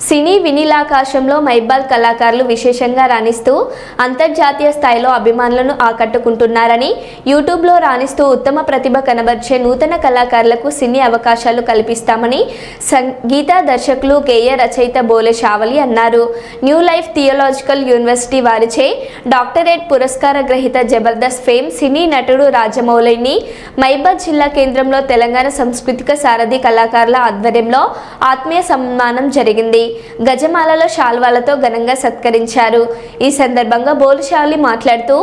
సినీ వినీలాకాశంలో మైబాల్ కళాకారులు విశేషంగా రాణిస్తూ అంతర్జాతీయ స్థాయిలో అభిమానులను ఆకట్టుకుంటున్నారని యూట్యూబ్లో రాణిస్తూ ఉత్తమ ప్రతిభ కనబర్చే నూతన కళాకారులకు సినీ అవకాశాలు కల్పిస్తామని సంగీత దర్శకులు గేయ రచయిత బోలే షావలి అన్నారు. న్యూ లైఫ్ థియోలాజికల్ యూనివర్సిటీ వారిచే డాక్టరేట్ పురస్కార గ్రహీత జబర్దస్త్ ఫేమ్ సినీ నటుడు రాజమౌళిని మైబాద్ జిల్లా కేంద్రంలో తెలంగాణ సాంస్కృతిక సారథి కళాకారుల ఆధ్వర్యంలో ఆత్మీయ సన్మానం జరిగింది. గజమాలలో శాల్వాలతో ఘనంగా సత్కరించారు. ఈ సందర్భంగా బోలుశాలి మాట్లాడుతూ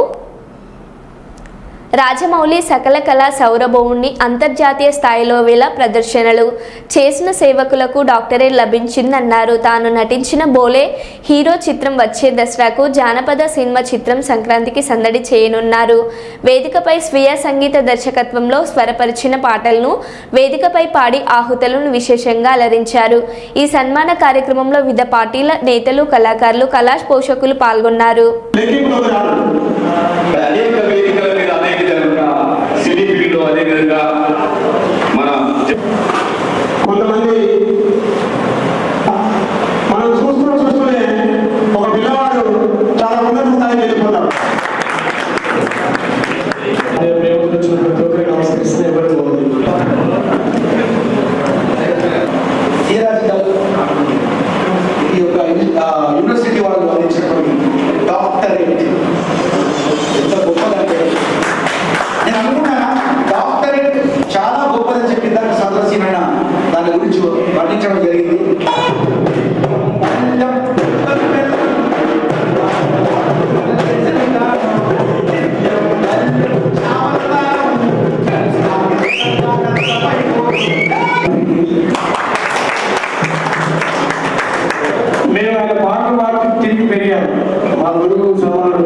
రాజమౌళి సకల కళా సౌరభవుణ్ణి అంతర్జాతీయ స్థాయిలో వేళ ప్రదర్శనలు చేసిన సేవకులకు డాక్టరేట్ లభించిందన్నారు. తాను నటించిన బోలే హీరో చిత్రం వచ్చే దసరాకు జానపద సినిమా చిత్రం సంక్రాంతికి సందడి చేయనున్నారు. వేదికపై స్వీయ సంగీత దర్శకత్వంలో స్వరపరిచిన పాటలను వేదికపై పాడి ఆహుతులను విశేషంగా అలరించారు. ఈ సన్మాన కార్యక్రమంలో వివిధ పార్టీల నేతలు కళాకారులు కళా పోషకులు పాల్గొన్నారు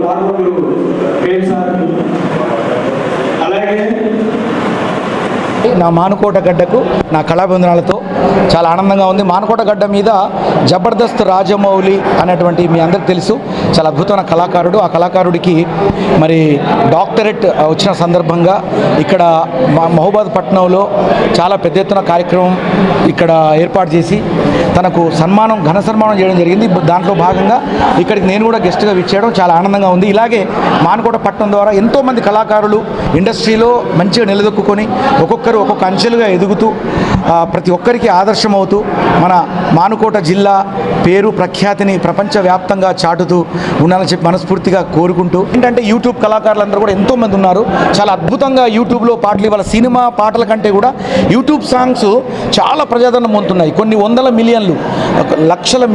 సమానుడు పాటల పేరు సార్ అలాగే నా మానుకోట గడ్డకు నా కళాబంధనాలతో చాలా ఆనందంగా ఉంది. మానుకోట గడ్డ మీద జబర్దస్త్ రాజమౌళి అనేటువంటి మీ అందరికి తెలుసు. చాలా అద్భుతమైన కళాకారుడు. ఆ కళాకారుడికి మరి డాక్టరేట్ వచ్చిన సందర్భంగా ఇక్కడ మా మహబూబాద్ పట్నంలో చాలా పెద్ద ఎత్తున కార్యక్రమం ఇక్కడ ఏర్పాటు చేసి తనకు సన్మానం ఘన సన్మానం చేయడం జరిగింది. దాంట్లో భాగంగా ఇక్కడికి నేను కూడా గెస్ట్గా విచ్చేయడం చాలా ఆనందంగా ఉంది. ఇలాగే మానకోట పట్టణం ద్వారా ఎంతోమంది కళాకారులు ఇండస్ట్రీలో మంచిగా నిలదొక్కుని ఒక్కొక్కరు ఒక్కొక్క అంచెలుగా ఎదుగుతూ ప్రతి ఒక్కరికి ఆదర్శం అవుతూ మన మానుకోట జిల్లా పేరు ప్రఖ్యాతిని ప్రపంచవ్యాప్తంగా చాటుతూ ఉండాలని చెప్పి మనస్ఫూర్తిగా కోరుకుంటూ ఏంటంటే యూట్యూబ్ కళాకారులందరూ కూడా ఎంతోమంది ఉన్నారు. చాలా అద్భుతంగా యూట్యూబ్లో పాటలు ఇవాళ సినిమా పాటల కంటే కూడా యూట్యూబ్ సాంగ్స్ చాలా ప్రజాదరణ పొందుతున్నాయి. కొన్ని వందల మిలియన్లు లక్షల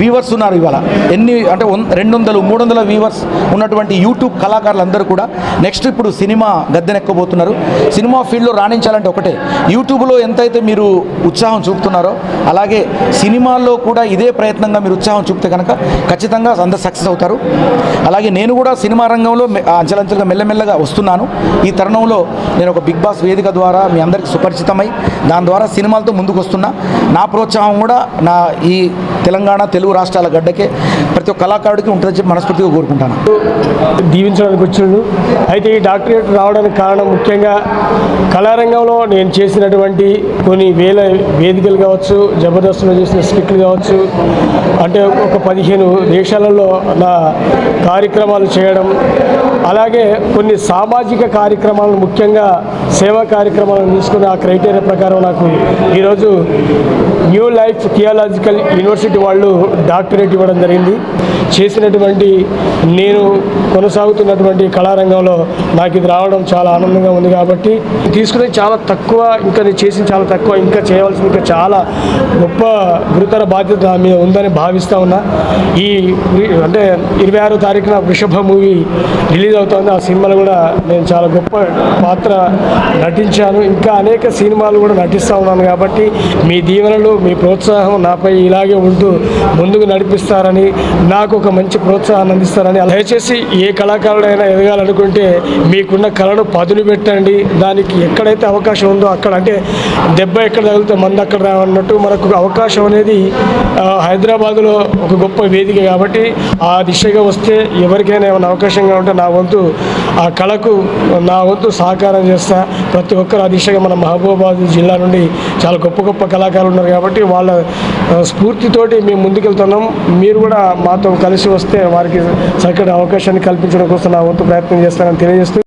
వ్యూవర్స్ ఉన్నారు ఇవాళ. ఎన్ని అంటే రెండు వందలు మూడు వందల వ్యూవర్స్ ఉన్నటువంటి యూట్యూబ్ కళాకారులందరూ కూడా నెక్స్ట్ ఇప్పుడు సినిమా గద్దెనెక్కబోతున్నారు. సినిమా ఫీల్డ్లో రాణించాలంటే ఒకటే. యూట్యూబ్లో ఎంతైతే మీరు ఉత్సాహం చూపుతున్నారో అలాగే సినిమాల్లో కూడా ఇదే ప్రయత్నంగా మీరు ఉత్సాహం చూపితే కనుక ఖచ్చితంగా అందరు సక్సెస్ అవుతారు. అలాగే నేను కూడా సినిమా రంగంలో అంచెలంచెలుగా మెల్లమెల్లగా వస్తున్నాను. ఈ తరుణంలో నేను ఒక బిగ్ బాస్ వేదిక ద్వారా మీ అందరికీ సుపరిచితమై దాని ద్వారా సినిమాలతో ముందుకు వస్తున్నా. నా ప్రోత్సాహం కూడా నా ఈ తెలంగాణ తెలుగు రాష్ట్రాల గడ్డకే ప్రతి ఒక్క కళాకారుడికి ఉంటుందని చెప్పి మనస్ఫూర్తిగా కోరుకుంటాను. దీవించడానికి వచ్చిండు. అయితే ఈ డాక్టరేట్ రావడానికి కారణం ముఖ్యంగా కళారంగంలో నేను చేసినటువంటి కొన్ని వేల వేదికలు కావచ్చు జబర్దస్త్లో చేసిన స్కిట్లు కావచ్చు అంటే ఒక పదిహేను దేశాలలో నా కార్యక్రమాలు చేయడం అలాగే కొన్ని సామాజిక కార్యక్రమాలను ముఖ్యంగా సేవా కార్యక్రమాలను తీసుకుని ఆ క్రైటీరియా ప్రకారం నాకు ఈరోజు న్యూ లైఫ్ థియాలజికల్ యూనివర్సిటీ వాళ్ళు డాక్టరేట్ ఇవ్వడం జరిగింది. చేసినటువంటి నేను కొనసాగుతున్నటువంటి కళారంగంలో నాకు ఇది రావడం చాలా ఆనందంగా ఉంది కాబట్టి తీసుకునే చాలా తక్కువ ఇంకా నేను చేసింది చాలా తక్కువ ఇంకా చేయవలసింది ఇంకా చాలా గొప్ప గురుతర బాధ్యత మీద ఉందని భావిస్తూ ఉన్నా. ఈ అంటే ఇరవై ఆరో తారీఖున వృషభ మూవీ రిలీజ్ అవుతుంది. ఆ సినిమాలో కూడా నేను చాలా గొప్ప పాత్ర నటించాను. ఇంకా అనేక సినిమాలు కూడా నటిస్తూ ఉన్నాను కాబట్టి మీ దీవెనలు మీ ప్రోత్సాహం నాపై ఇలాగే ఉంటూ ముందుకు నడిపిస్తారని నాకు ఒక మంచి ప్రోత్సాహాన్ని అందిస్తారని దయచేసి ఏ కళాకారుడైనా ఎదగాలనుకుంటే మీకున్న కళను పదును పెట్టండి. దానికి ఎక్కడైతే అవకాశం ఉందో అక్కడ అంటే దెబ్బ ఎక్కడ తగిలితే మందు అక్కడ రావన్నట్టు మనకు అవకాశం అనేది హైదరాబాదులో ఒక గొప్ప వేదిక కాబట్టి ఆ దిశగా వస్తే ఎవరికైనా ఏమైనా అవకాశంగా ఉంటే నా వంతు ఆ కళకు నా వంతు సహకారం చేస్తా. ప్రతి ఒక్కరు ఆ దిశగా మన మహబూబాబాద్ జిల్లా నుండి చాలా గొప్ప గొప్ప కళాకారులు ఉన్నారు కాబట్టి వాళ్ళ స్ఫూర్తితోటి మేము ముందుకెళ్తున్నాం. మీరు కూడా మాతో కలిసి వస్తే వారికి చక్కటి అవకాశాన్ని కల్పించడం కోసం నా వంతు ప్రయత్నం చేస్తానని తెలియజేస్తూ